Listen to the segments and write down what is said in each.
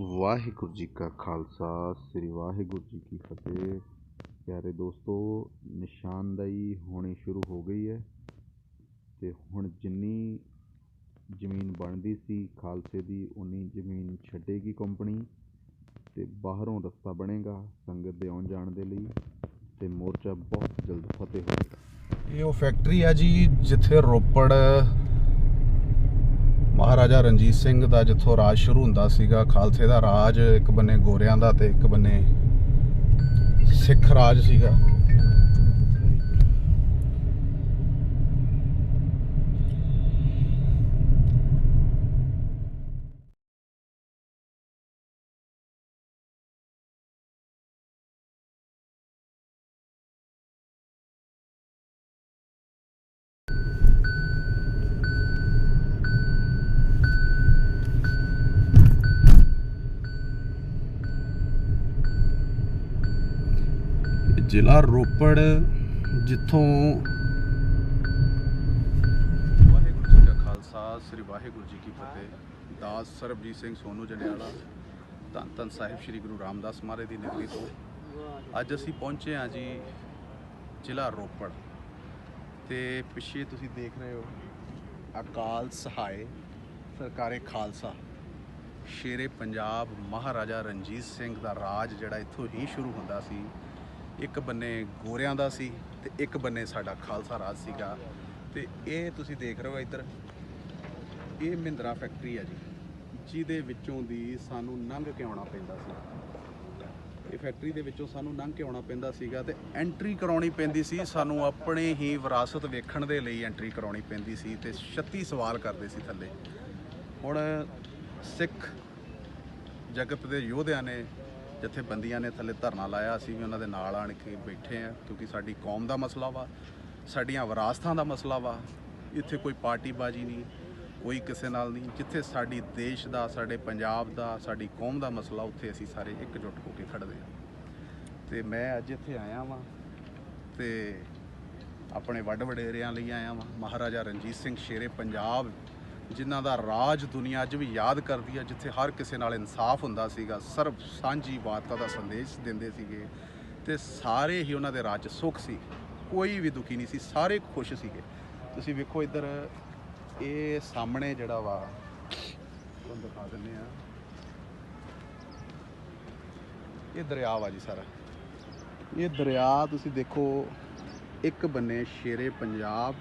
ਵਾਹਿਗੁਰੂ ਜੀ ਕਾ ਖਾਲਸਾ, ਸ੍ਰੀ ਵਾਹਿਗੁਰੂ ਜੀ ਕੀ ਫਤਿਹ। ਪਿਆਰੇ ਦੋਸਤੋ ਨਿਸ਼ਾਨਦਾਈ ਹੋਣੀ ਸ਼ੁਰੂ ਹੋ ਗਈ ਹੈ ਤੇ ਹੁਣ ਜਿੰਨੀ ਜ਼ਮੀਨ ਬਣਦੀ ਸੀ ਖਾਲਸੇ ਦੀ ਉਨੀ ਜ਼ਮੀਨ ਛੱਡੇਗੀ ਕੰਪਨੀ ਤੇ ਬਾਹਰੋਂ ਰਸਤਾ ਬਣੇਗਾ ਸੰਗਤ ਦੇ ਆਉਣ ਜਾਣ ਦੇ ਲਈ ਤੇ ਮੋਰਚਾ ਬਹੁਤ ਜਲਦ ਫਤਿਹ ਹੋਵੇਗਾ। ਇਹ ਉਹ ਫੈਕਟਰੀ ਆ ਜੀ, ਜਿੱਥੇ ਰੋਪੜ ਮਹਾਰਾਜਾ ਰਣਜੀਤ ਸਿੰਘ ਦਾ ਜਿੱਥੋਂ ਰਾਜ ਸ਼ੁਰੂ ਹੁੰਦਾ ਸੀਗਾ, ਖਾਲਸੇ ਦਾ ਰਾਜ ਇੱਕ ਬੰਨੇ ਗੋਰਿਆਂ ਦਾ ਤੇ ਇੱਕ ਬੰਨੇ ਸਿੱਖ ਰਾਜ ਸੀਗਾ। ਜ਼ਿਲ੍ਹਾ ਰੋਪੜ, ਜਿੱਥੋਂ ਵਾਹਿਗੁਰੂ ਜੀ ਕਾ ਖਾਲਸਾ, ਸ੍ਰੀ ਵਾਹਿਗੁਰੂ ਜੀ ਕੀ ਫਤਿਹ। ਦਾਸ ਸਰਬਜੀਤ ਸਿੰਘ ਸੋਨੂ ਜਨਿਆਲਾ ਧੰਨ ਧੰਨ ਸਾਹਿਬ ਸ੍ਰੀ ਗੁਰੂ ਰਾਮਦਾਸ ਮਹਾਰਾਜ ਦੀ ਨਗਰੀ ਤੋਂ। ਅੱਜ ਅਸੀਂ ਪਹੁੰਚੇ ਹਾਂ ਜੀ ਜ਼ਿਲ੍ਹਾ ਰੋਪੜ। ਤੇ ਪਿੱਛੇ ਤੁਸੀਂ ਦੇਖ ਰਹੇ ਹੋ, ਅਕਾਲ ਸਹਾਇ ਸਰਕਾਰੇ ਖਾਲਸਾ। ਸ਼ੇਰੇ ਪੰਜਾਬ ਮਹਾਰਾਜਾ ਰਣਜੀਤ ਸਿੰਘ ਦਾ ਰਾਜ ਜਿਹੜਾ ਇੱਥੋਂ ਹੀ ਸ਼ੁਰੂ ਹੁੰਦਾ ਸੀ। ਇੱਕ ਬੰਨੇ ਗੋਰਿਆਂ ਦਾ ਸੀ ਤੇ ਇੱਕ ਬੰਨੇ ਸਾਡਾ ਖਾਲਸਾ ਰਾਜ ਸੀਗਾ। ਤੇ ਇਹ ਤੁਸੀਂ ਦੇਖ ਰਹੇ ਹੋ ਇੱਧਰ। ਇਹ ਮਹਿੰਦਰਾ ਫੈਕਟਰੀ ਹੈ ਜੀ, ਜਿਹਦੇ ਵਿੱਚੋਂ ਦੀ ਸਾਨੂੰ ਲੰਘ ਕੇ ਆਉਣਾ ਪੈਂਦਾ ਸੀ। ਇਹ ਫੈਕਟਰੀ ਦੇ ਵਿੱਚੋਂ ਸਾਨੂੰ ਲੰਘ ਕੇ ਆਉਣਾ ਪੈਂਦਾ ਸੀਗਾ ਤੇ ਐਂਟਰੀ ਕਰਾਉਣੀ ਪੈਂਦੀ ਸੀ। ਸਾਨੂੰ ਆਪਣੇ ਹੀ ਵਿਰਾਸਤ ਵੇਖਣ ਦੇ ਲਈ ਐਂਟਰੀ ਕਰਾਉਣੀ ਪੈਂਦੀ ਸੀ ਤੇ 36 ਸਵਾਲ ਕਰਦੇ ਸੀ ਥੱਲੇ। ਹੁਣ ਸਿੱਖ ਜਗਤ ਦੇ ਯੋਧਿਆਂ ਨੇ ਜਥੇਬੰਦੀਆਂ ਨੇ ਥੱਲੇ ਧਰਨਾ ਲਾਇਆ, ਅਸੀਂ ਵੀ ਉਹਨਾਂ ਦੇ ਨਾਲ ਆਣ ਕੇ ਬੈਠੇ ਆ ਕਿਉਂਕਿ ਸਾਡੀ ਕੌਮ ਦਾ ਮਸਲਾ ਵਾ, ਸਾਡੀਆਂ ਵਿਰਾਸਤਾਂ ਦਾ ਮਸਲਾ ਵਾ, ਇੱਥੇ ਕੋਈ ਪਾਰਟੀਬਾਜ਼ੀ ਨਹੀਂ, ਕੋਈ ਕਿਸੇ ਨਾਲ ਨਹੀਂ, ਜਿੱਥੇ ਸਾਡੀ ਦੇਸ਼ ਦਾ, ਸਾਡੇ ਪੰਜਾਬ ਦਾ, ਸਾਡੀ ਕੌਮ ਦਾ ਮਸਲਾ, ਉੱਥੇ ਅਸੀਂ ਸਾਰੇ ਇਕਜੁੱਟ ਹੋ ਕੇ ਖੜਦੇ ਆ ਤੇ ਮੈਂ ਅੱਜ ਇੱਥੇ ਆਇਆ ਵਾਂ ਤੇ ਆਪਣੇ ਵੱਡ ਵਡੇਰਿਆਂ ਲਈ ਆਇਆ ਵਾਂ, ਮਹਾਰਾਜਾ ਰਣਜੀਤ ਸਿੰਘ ਸ਼ੇਰੇ, ਪੰਜਾਬ ਜਿਨ੍ਹਾਂ ਦਾ ਰਾਜ ਦੁਨੀਆ ਅੱਜ ਵੀ ਯਾਦ ਕਰਦੀ ਹੈ, ਜਿੱਥੇ ਹਰ ਕਿਸੇ ਨਾਲ ਇਨਸਾਫ ਹੁੰਦਾ ਸੀਗਾ, ਸਰਬ ਸਾਂਝੀ ਵਾਰਤਾ ਦਾ ਸੰਦੇਸ਼ ਦਿੰਦੇ ਸੀਗੇ ਤੇ ਸਾਰੇ ਹੀ ਉਹਨਾਂ ਦੇ ਰਾਜ 'ਚ ਸੁੱਖ ਸੀ, ਕੋਈ ਵੀ ਦੁਖੀ ਨਹੀਂ ਸੀ, ਸਾਰੇ ਖੁਸ਼ ਸੀਗੇ। ਤੁਸੀਂ ਵੇਖੋ ਇੱਧਰ, ਇਹ ਸਾਹਮਣੇ ਜਿਹੜਾ ਵਾ, ਤੁਹਾਨੂੰ ਦਿਖਾ ਦਿੰਨੇ ਆ ਇਹ ਦਰਿਆ ਵਾ ਜੀ ਸਾਰਾ। ਇਹ ਦਰਿਆ ਤੁਸੀਂ ਦੇਖੋ, ਇੱਕ ਬੰਨੇ ਸ਼ੇਰੇ ਪੰਜਾਬ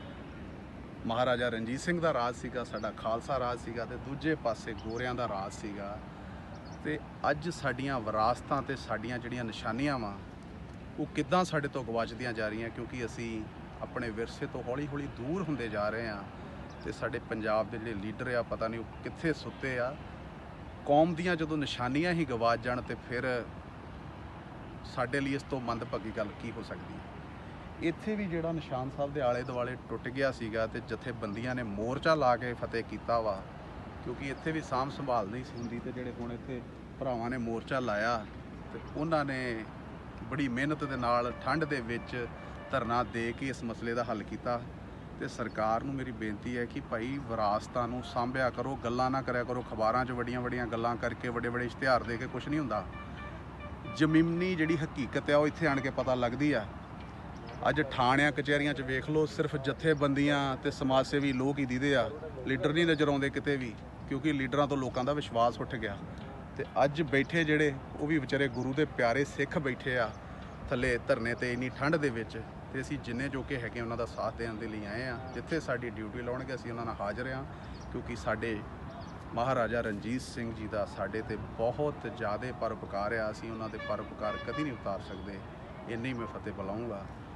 ਮਹਾਰਾਜਾ ਰਣਜੀਤ ਸਿੰਘ ਦਾ ਰਾਜ ਸੀਗਾ, ਸਾਡਾ ਖਾਲਸਾ ਰਾਜ ਸੀਗਾ ਤੇ ਦੂਜੇ ਪਾਸੇ ਗੋਰਿਆਂ ਦਾ ਰਾਜ ਸੀਗਾ। ਤੇ ਅੱਜ ਸਾਡੀਆਂ ਵਿਰਾਸਤਾਂ ਤੇ ਸਾਡੀਆਂ ਜਿਹੜੀਆਂ ਨਿਸ਼ਾਨੀਆਂ ਵਾ, ਉਹ ਕਿੱਦਾਂ ਸਾਡੇ ਤੋਂ ਗਵਾਚਦੀਆਂ ਜਾ ਰਹੀਆਂ? ਕਿਉਂਕਿ ਅਸੀਂ ਆਪਣੇ ਵਿਰਸੇ ਤੋਂ ਹੌਲੀ-ਹੌਲੀ ਦੂਰ ਹੁੰਦੇ ਜਾ ਰਹੇ ਹਾਂ ਤੇ ਸਾਡੇ ਪੰਜਾਬ ਦੇ ਜਿਹੜੇ ਲੀਡਰ ਆ, ਪਤਾ ਨਹੀਂ ਉਹ ਕਿੱਥੇ ਸੁੱਤੇ ਆ। ਕੌਮ ਦੀਆਂ ਜਦੋਂ ਨਿਸ਼ਾਨੀਆਂ ਹੀ ਗਵਾਚ ਜਾਣ ਤੇ ਫਿਰ ਸਾਡੇ ਲਈ ਇਸ ਤੋਂ ਮੰਦਭਾਗੀ ਗੱਲ ਕੀ ਹੋ ਸਕਦੀ ਹੈ? ਇੱਥੇ ਵੀ ਜਿਹੜਾ ਨਿਸ਼ਾਨ ਸਾਹਿਬ ਦੇ ਆਲੇ ਦੁਆਲੇ ਟੁੱਟ ਗਿਆ ਸੀਗਾ ਤੇ ਜਥੇਬੰਦੀਆਂ ਨੇ ਮੋਰਚਾ ਲਾ ਕੇ ਫਤਿਹ ਕੀਤਾ ਵਾ, ਕਿਉਂਕਿ ਇੱਥੇ ਵੀ ਸਾਂਭ ਸੰਭਾਲ ਨਹੀਂ ਸੀ ਹੁੰਦੀ ਤੇ ਜਿਹੜੇ ਹੁਣ ਇੱਥੇ ਭਰਾਵਾਂ ਨੇ ਮੋਰਚਾ ਲਾਇਆ ਤੇ ਉਹਨਾਂ ਨੇ ਬੜੀ ਮਿਹਨਤ ਦੇ ਨਾਲ ਠੰਡ ਦੇ ਵਿੱਚ ਧਰਨਾ ਦੇ ਕੇ ਇਸ ਮਸਲੇ ਦਾ ਹੱਲ ਕੀਤਾ ਤੇ ਸਰਕਾਰ ਨੂੰ ਮੇਰੀ ਬੇਨਤੀ ਹੈ ਕਿ ਭਾਈ ਵਿਰਾਸਤਾਂ ਨੂੰ ਸਾਂਭਿਆ ਕਰੋ, ਗੱਲਾਂ ਨਾ ਕਰਿਆ ਕਰੋ, ਖਬਰਾਂ 'ਚ ਵੱਡੀਆਂ ਵੱਡੀਆਂ ਗੱਲਾਂ ਕਰਕੇ ਵੱਡੇ ਵੱਡੇ ਇਸ਼ਤਿਹਾਰ ਦੇ ਕੇ ਕੁਝ ਨਹੀਂ ਹੁੰਦਾ। ਜ਼ਮੀਨੀ ਜਿਹੜੀ ਹਕੀਕਤ ਆ ਉਹ ਇੱਥੇ ਆਣ ਕੇ ਪਤਾ ਲੱਗਦੀ ਆ। ਅੱਜ ਥਾਣਿਆਂ ਕਚਹਿਰੀਆਂ 'ਚ ਵੇਖ ਲਓ, ਸਿਰਫ ਜਥੇਬੰਦੀਆਂ ਤੇ ਸਮਾਜ ਸੇਵੀ ਲੋਕ ਹੀ ਦੀਦੇ ਆ। ਲੀਡਰ ਨਹੀਂ ਨਜ਼ਰ ਆਉਂਦੇ ਕਿਤੇ ਵੀ, ਕਿਉਂਕਿ ਲੀਡਰਾਂ ਤੋਂ ਲੋਕਾਂ ਦਾ ਵਿਸ਼ਵਾਸ ਉੱਠ ਗਿਆ। ਤੇ ਅੱਜ ਬੈਠੇ ਜਿਹੜੇ, ਉਹ ਵੀ ਵਿਚਾਰੇ ਗੁਰੂ ਦੇ ਪਿਆਰੇ ਸਿੱਖ ਬੈਠੇ ਆ, ਥੱਲੇ ਧਰਨੇ ਤੇ ਇੰਨੀ ਠੰਡ ਦੇ ਵਿੱਚ, ਤੇ ਅਸੀਂ ਜਿੰਨੇ ਜੋ ਕਿ ਹੈਗੇ ਉਹਨਾਂ ਦਾ ਸਾਥ ਦੇਣ ਦੇ ਲਈ ਆਏ ਆ। ਜਿੱਥੇ ਸਾਡੀ ਡਿਊਟੀ ਲਾਉਣਗੇ, ਅਸੀਂ ਉਹਨਾਂ ਨਾਲ ਹਾਜ਼ਰ ਆ, ਕਿਉਂਕਿ ਸਾਡੇ ਮਹਾਰਾਜਾ ਰਣਜੀਤ ਸਿੰਘ ਜੀ ਦਾ ਸਾਡੇ ਤੇ ਬਹੁਤ ਜ਼ਿਆਦਾ ਪਰਉਪਕਾਰ ਆ। ਅਸੀਂ ਉਹਨਾਂ ਦੇ ਪਰਉਪਕਾਰ ਕਦੀ ਨਹੀਂ ਉਤਾਰ ਸਕਦੇ। ਇੰਨੀ ਮੈਂ ਫਤਿਹ ਬੁਲਾਉਂਗਾ